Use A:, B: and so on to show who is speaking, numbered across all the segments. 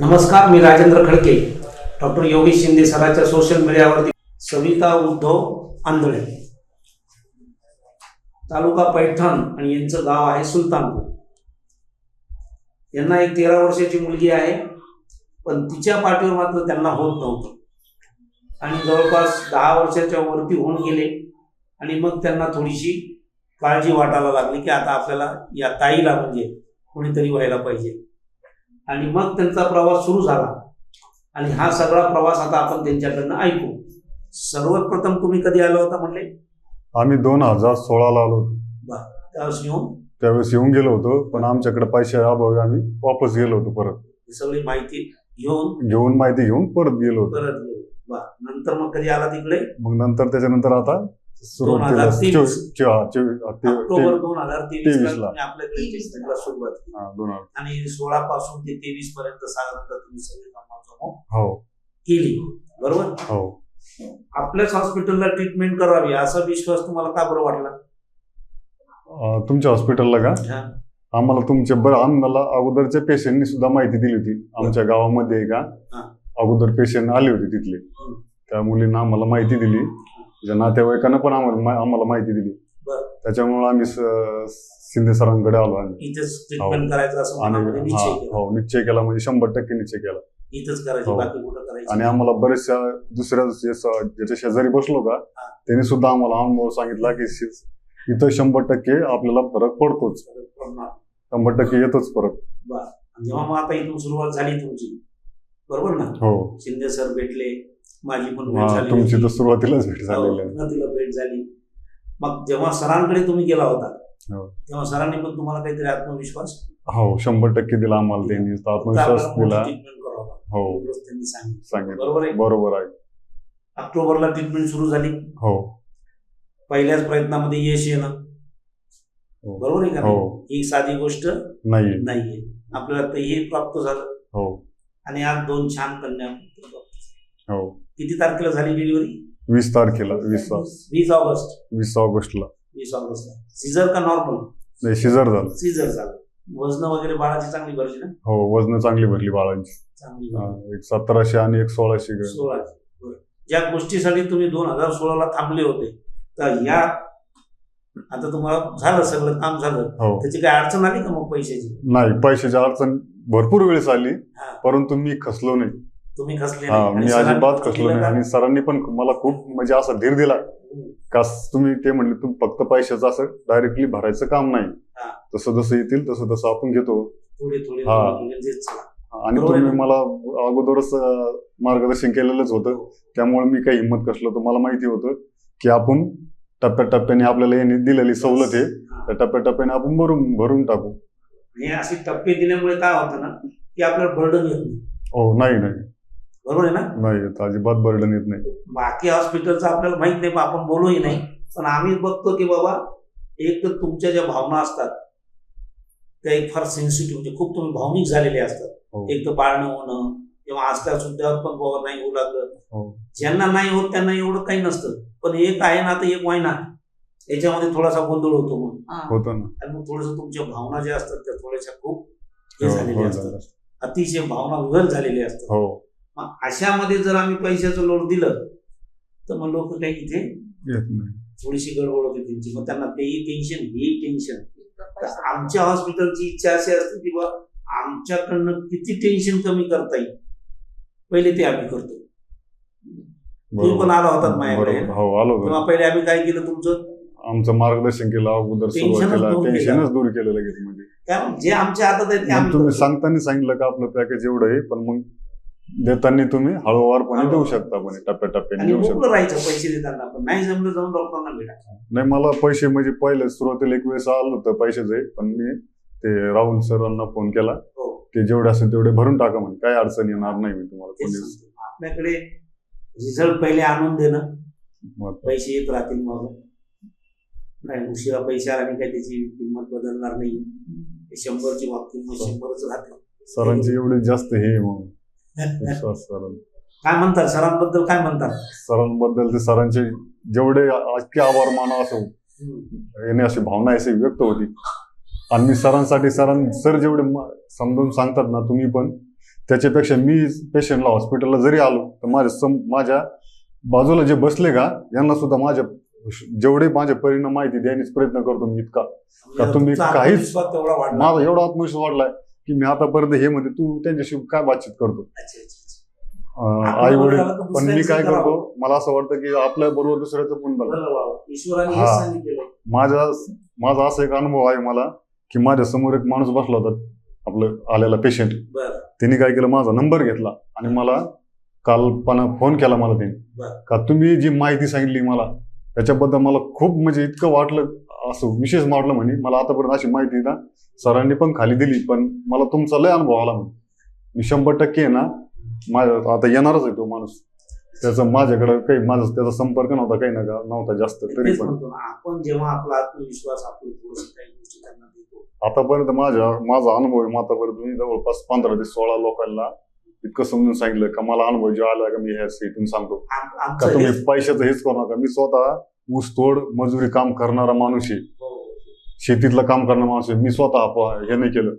A: नमस्कार मी राजेंद्र खडके. डॉक्टर योगेश शिंदे सरांच्या सोशल मीडियावरती सविता उद्धव आंधळे. तालुका पैठण आणि यांचं गाव आहे सुलतानपूर. यांना एक तेरा वर्षाची मुलगी आहे पण तिच्या पाठीवर मात्र त्यांना होत नव्हतं. आणि जवळपास दहा वर्षाच्या वरती होऊन गेले. आणि मग त्यांना थोडीशी काळजी वाटायला लागली की आता आपल्याला या ताईला म्हणजे कोणीतरी व्हायला पाहिजे. आणि मग त्यांचा प्रवास सुरू झाला. आणि हा सगळा प्रवास आता आपण त्यांच्याकडनं ऐकू. सर्वप्रथम तुम्ही कधी आला होता म्हणले
B: आम्ही दोन हजार सोळाला आलो होतो.
A: त्यावेळेस येऊन?
B: त्यावेळेस येऊन गेलो होतो पण आमच्याकडे पैसे अभावी आम्ही वापस गेलो होतो परत.
A: ही सगळी माहिती घेऊन?
B: घेऊन माहिती घेऊन परत गेलो होतो.
A: परत गेलो. नंतर मग कधी आला तिकडे?
B: मग नंतर त्याच्यानंतर आता सुरुवात
A: 2023.
B: केली चो- चो- हा, चो- हा, ते-
A: ऑक्टोबर दोन हजार तेवीस ला
B: 23 ला.
A: तुम्ही आपल्याकडे ट्रीटमेंटला सुरुवात केली
B: हा, दोन हजार.
A: आणि सोळा पासून ते तेवीस पर्यंत साधारणतः तुम्ही सगळी
B: हो
A: केली बरोबर
B: हो
A: आपल्याच हॉस्पिटलला ट्रीटमेंट करावी असा विश्वास तुम्हाला का बरं वाटला
B: अं, तुमच्या हॉस्पिटलला का
A: हा.
B: आम्हाला तुमचे बरं आम्हाला अगोदरच्या पेशंटनी सुद्धा माहिती दिली होती आमच्या गावामध्ये का
A: हा.
B: अगोदर पेशंट आले होते तिथले. त्या मुलींना आम्हाला माहिती दिली त्याच्या नातेवाईकांना पण आम्हाला आम्हाला माहिती दिली. त्याच्यामुळे आम्ही शिंदे सरांकडे आलो आम्ही. हा,
A: निश्चय केला.
B: हो निश्चय केला म्हणजे शंभर टक्के निश्चय केला. हो. आणि आम्हाला बरेचशा दुसऱ्या ज्याच्या शेजारी बसलो का. त्यांनी सुद्धा आम्हाला अनुभव सांगितला की इथं शंभर टक्के आपल्याला फरक पडतोच. शंभर टक्के येतोच फरक.
A: जेव्हा मग आता इथून सुरुवात झाली तुमची बरोबर ना?
B: हो.
A: शिंदे सर भेटले माझी पण भेट झाली
B: तुमची. तर सुरुवातीलाच भेट
A: हो,
B: झालेली आहे.
A: सुरुवातीला भेट झाली. मग जेव्हा सरांकडे तुम्ही गेला होता
B: हो.
A: तेव्हा सरांनी पण तुम्हाला काहीतरी आत्मविश्वास
B: हो शंभर टक्के दिला आम्हाला त्यांनी आत्मविश्वास दिला. हो.
A: त्यांनी सांगितलं. बरोबर आहे?
B: बरोबर आहे.
A: ऑक्टोबरला ट्रीटमेंट सुरू झाली.
B: हो.
A: पहिल्याच प्रयत्नामध्ये यश येणं.
B: हो.
A: बरोबर आहे का
B: हो?
A: ही साधी गोष्ट
B: नाही
A: नाहीये. आपल्याला हे प्राप्त झालं.
B: हो.
A: आणि आज दोन छान कन्या प्राप्त झाल्या.
B: हो.
A: किती तारखेला झाली डिलिव्हरी
B: वीस तारखेला वीस
A: वीस ऑगस्ट.
B: वीस ऑगस्टला.
A: वीस ऑगस्टला. सीझर का नॉर्मल
B: नाही शिजर झालं.
A: सीझर झालं. वजन वगैरे बाळाची चांगली भरली ना?
B: हो वजन चांगली भरली बाळांची.
A: चांगली
B: हा,
A: भरली.
B: एक सतराशे आणि एक सोळाशे.
A: सोळाची बरं. ज्या गोष्टीसाठी तुम्ही दोन हजार सोळाला थांबले होते तर या आता तुम्हाला झालं सगळं काम झालं.
B: हो.
A: त्याची काही अडचण आली का मग पैशाची?
B: नाही पैशाची अडचण भरपूर वेळेस आली
A: हा.
B: परंतु मी खसलो नाही.
A: तुम्ही खसले
B: हा मी अजिबात खसलो नाही? आणि सरांनी पण मला खूप म्हणजे असा धीर दिला. का तुम्ही ते म्हणले तुम्ही फक्त पैशाचं असं डायरेक्टली भरायचं काम नाही.
A: हा.
B: जसं येतील तसं तसं आपण घेतो.
A: थोडे थोडे
B: हा. आणि तुम्ही मला अगोदरच मार्गदर्शन केलेलंच होतं. त्यामुळे मी काही हिंमत कसलो तर मला माहिती होतं की आपण टप्प्याटप्प्याने आपल्याला यांनी दिलेली सवलत आहे.
A: हा.
B: त्या टप्प्याटप्प्याने आपण भरून भरून टाकू.
A: हे असे टप्पे दिल्यामुळे काय होतं ना की आपल्याला बर्डन येत नाही.
B: हो नाही नाही.
A: बरोबर आहे ना?
B: नाही येत, अजिबात बर्डन येत नाही.
A: बाकी हॉस्पिटलचं आपल्याला माहीत नाही आपण बोलूही नाही. पण आम्ही बघतो की बाबा एक तर तुमच्या ज्या भावना असतात त्या एक फार सेन्सिटिव्ह म्हणजे खूप तुम्ही भावनिक झालेले असतात.
B: हो.
A: एक तर बाळणं होणं किंवा आजकाल सुद्धा पण बाबा नाही होऊ लागलं.
B: हो.
A: ज्यांना नाही होत त्यांना एवढं काही नसतं. पण एक आहे ना तर एक वायना याच्यामध्ये थोडासा गोंधळ होतो मग
B: होतं ना.
A: आणि मग थोडस तुमच्या भावना ज्या असतात त्या थोड्याशा खूप हे
B: हो,
A: झालेल्या
B: हो,
A: असतात. अतिशय भावना विवल झालेल्या असतात.
B: हो.
A: मग अशामध्ये जर आम्ही पैशाचं लोड दिलं तर मग लोक काही इथे
B: येत नाही.
A: थोडीशी गडबड होते त्यांची. मग त्यांना तेही टेन्शन हेही टेन्शन तर आमच्या हॉस्पिटलची इच्छा अशी असते की बा आमच्याकडनं किती टेन्शन कमी करता येईल? पहिले ते आम्ही करतो. तुम्ही पण आला होतात माझ्याकडे.
B: हो आलो होतो.
A: तेव्हा पहिले आम्ही काय केलं तुमचं?
B: आमचं मार्गदर्शन केलं अगोदर
A: टेन्शनच दूर केलं.
B: लगेच म्हणजे.
A: कारण जे आमच्या हातात आहे ते
B: तुम्ही. सांगताना सांगितलं का आपलं पॅकेज एवढं आहे पण मग देताना तुम्ही हळूवारपणे देऊ. शकता म्हणे टप्प्याटप्प्याने देऊ शकता.
A: राहायचं पैसे देताना पण. नाही जमलं जाऊन डॉक्टरांना भेटा
B: नाही मला पैसे म्हणजे पहिले सुरुवातीला एक वेळेस आलं होतं पैशाचे पण मी ते राहुल सरांना फोन केला
A: हो.
B: ते जेवढे असेल तेवढे भरून टाका म्हणे. काय अडचण येणार नाही मी तुम्हाला.
A: आपल्याकडे रिझल्ट पहिले आणून देणं.
B: मग
A: पैसे येत राहतील मग. नाही उशिरा पैसे आला आणि काही त्याची किंमत बदलणार नाही. हे शंभरची बाबतीत शंभरच राहते
B: सरांची एवढी जास्त हे मग. सरांचा
A: काय म्हणतात सरांबद्दल काय म्हणतात
B: सरांबद्दल ते सरांचे जेवढे अख्खे आभार माना असं येणे अशी भावना अशी व्यक्त होती. आणि मी सरांसाठी सरां सर जेवढे समजून सांगतात ना तुम्ही पण त्याच्यापेक्षा मी पेशंटला हॉस्पिटलला जरी आलो तर माझ्या सम माझ्या बाजूला जे बसले का यांना सुद्धा माझ्या जेवढे माझे परिणाम माहिती द्यायचा प्रयत्न करतो मी इतका. का तुम्ही काहीच- माझा एवढा आत्मविश्वास वाढलाय. की मी आतापर्यंत हे म्हणते तू त्यांच्याशी काय बातचीत करतो. आई वडील पण मी काय. करतो मला असं वाटतं की आपल्या बरोबर दुसऱ्याचं पण बघा. हा. माझा माझा असा एक अनुभव आहे मला की माझ्यासमोर एक माणूस बसला होता आपलं आलेला पेशंट त्यांनी काय केलं माझा नंबर घेतला आणि मला काल पण फोन केला मला त्यांनी. का तुम्ही जी माहिती सांगितली मला त्याच्याबद्दल मला खूप म्हणजे इतकं वाटलं असं विशेष वाटलं म्हणे. मला आतापर्यंत अशी माहिती ना सरांनी पण खाली दिली पण मला तुमचा लय अनुभव आला म्हणे मी शंभर टक्के आहे ना माझ्या आता येणारच आहे तो माणूस. त्याचा माझ्याकडे काही माझा त्याचा संपर्क नव्हता काही ना नव्हता जास्त तरी पण.
A: आपण जेव्हा आपला आत्मविश्वास
B: आतापर्यंत माझ्या माझा अनुभव आहे आतापर्यंत मी जवळपास पंधरा ते सोळा लोकांना इतकं समजून सांगितलं का मला अनुभव जो आला का मी ह्या इथून सांगतो. का तुम्ही पैशाचं हेच करू नका. मी स्वतः ऊसतोड मजुरी काम करणारा माणूस आहे. शेतीतलं काम करणारा माणूस आहे मी स्वतः हे नाही केलं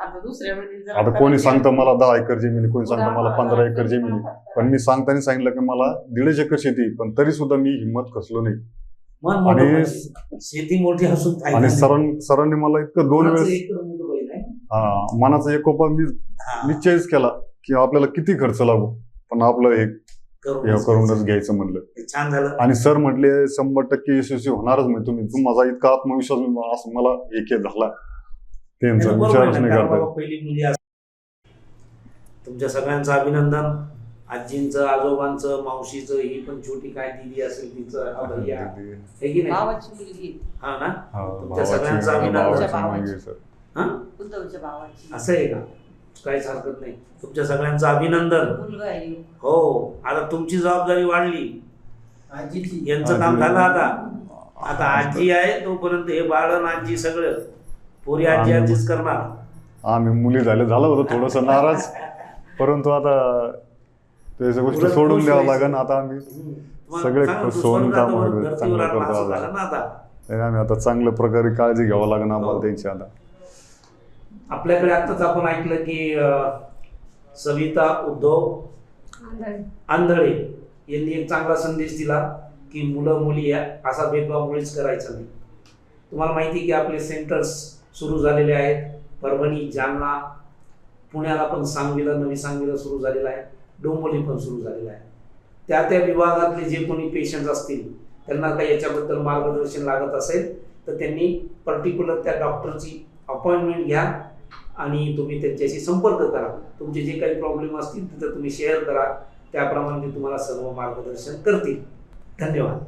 C: आता दुसऱ्यामध्ये जर
B: आता कोणी सांगतं मला दहा एकर जमीन आहे, कोणी सांगतं मला पंधरा एकर जमीन आहे. पण मी सांगताना सांगितलं की मला दीडच एकर शेती आहे. पण तरी सुद्धा मी हिंमत कसलो नाही
A: मन मोठं
B: आणि-
A: पाहिजे. शेती मोठी असून
B: आणि. सरां सरांनी मला इतकं दोन
A: कोणाचं
B: वेळेस
A: मोठं.
B: हा, मनाचा एकोपा मी
A: हा,
B: निश्चयच केला की आपल्याला किती खर्च लागू पण आपलं हे
A: करूनच
B: करूनच घ्यायचं. म्हणलं.
A: छान झालं.
B: आणि सर म्हटले शंभर टक्के यशस्वी होणारच म्हणजे तुम्ही तुम माझा इतका आत्मविश्वास मी- असं मला एक एक झाला. त्यांचा विचारच नाही करता.
A: तुमच्या सगळ्यांचं अभिनंदन. आजींचं आजोबांचं मावशीचं ही पण छोटी काय दिदी असेल तिचं हा भैया. हे की नाही?
C: भावाची मुलगी.
A: हा ना?
B: हा,
A: तुमच्या सगळ्यांचा अभिनंदन. हा? असं आहे का? काहीच हरकत नाही. तुमच्या सगळ्यांचं अभिनंदन. हो आता तुमची जबाबदारी वाढली.
C: आजीची.
A: यांचं काम
B: आजी-
A: झालं आता. आता आजी आहे तोपर्यंत हे बाळ आणि आजी सगळं. पोरी आजी
B: आम्ही-
A: आजीच करणार.
B: आम्ही मुली झाले झालं होतं थोडस नाराज. परंतु आता त्याच्या गोष्टी सोडून द्यावं. लागेल आता आम्ही सगळे काम
A: धर्तीवर
B: चांगलं करतो आता. आम्ही आता चांगल्या प्रकारे काळजी घ्यावं लागेल आम्हाला
A: हो.
B: त्यांची आता.
A: आपल्याकडे आत्ताच आपण ऐकलं की सविता उद्धव आंधळे. यांनी एक चांगला संदेश दिला की मुलं मुली या असा भेदभाव मुळीच करायचा नाही. तुम्हाला माहिती आहे की आपले सेंटर्स सुरू झालेले आहेत. परभणी जालना पुण्याला पण सांगलीला नवी सांगलीला सुरू झालेलं आहे. डोंबोली पण सुरू झालेलं आहे. त्या त्या विभागातले जे कोणी पेशंट असतील त्यांना काही याच्याबद्दल मार्गदर्शन लागत असेल तर त्यांनी पर्टिक्युलर त्या डॉक्टरची अपॉइंटमेंट घ्या. आणि तुम्ही त्यांच्याशी संपर्क करा. तुमचे जे काही प्रॉब्लेम असतील तिथं तुम्ही शेअर करा. त्याप्रमाणे ते तुम्हाला सर्व मार्गदर्शन करतील. धन्यवाद.